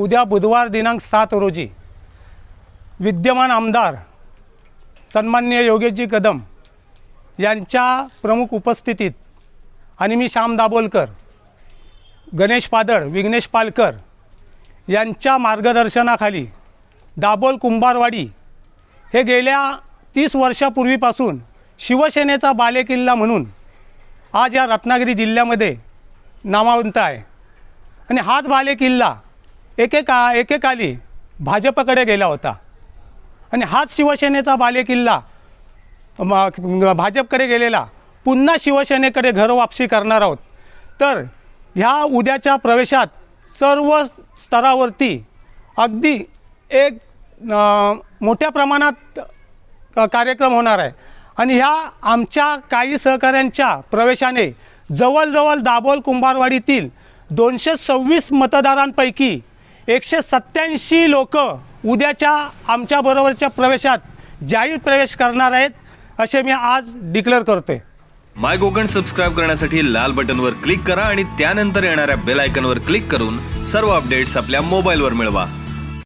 उद्या बुधवार दिनांक सात रोजी विद्यमान आमदार सन्माननीय योगेशजी कदम यांच्या प्रमुख उपस्थितीत आणि मी श्याम दाभोलकर गणेश पादळ विघ्नेश पालकर यांच्या मार्गदर्शनाखाली दाभोल कुंभारवाडी हे गेल्या तीस वर्षापूर्वीपासून शिवसेनेचा बालेकिल्ला म्हणून आज या रत्नागिरी जिल्ह्यामध्ये नामावंत आहे. आणि हाच बालेकिल्ला एकेका एकेकाली भाजपकडे गेला होता. आणि हाच शिवसेनेचा बालेकिल्ला म- भाजपकडे गेलेला पुन्हा शिवसेनेकडे घरवापसी करणार आहोत. तर ह्या उद्याच्या प्रवेशात सर्व स्तरावरती अगदी एक मोठ्या प्रमाणात कार्यक्रम होणार आहे. आणि ह्या आमच्या काही सहकाऱ्यांच्या प्रवेशाने जवळजवळ दाभोल कुंभारवाडीतील दोनशे सव्वीस मतदारांपैकी एकशे सत्त्याऐंशी लोक उद्याच्या आमच्याबरोबरच्या प्रवेशात जाहीर प्रवेश करणार आहेत असे मी आज डिक्लेअर करतोय. माय कोकण सबस्क्राईब करण्यासाठी लाल बटनवर क्लिक करा आणि त्यानंतर येणाऱ्या बेल आयकनवर क्लिक करून सर्व अपडेट्स आपल्या मोबाईलवर मिळवा.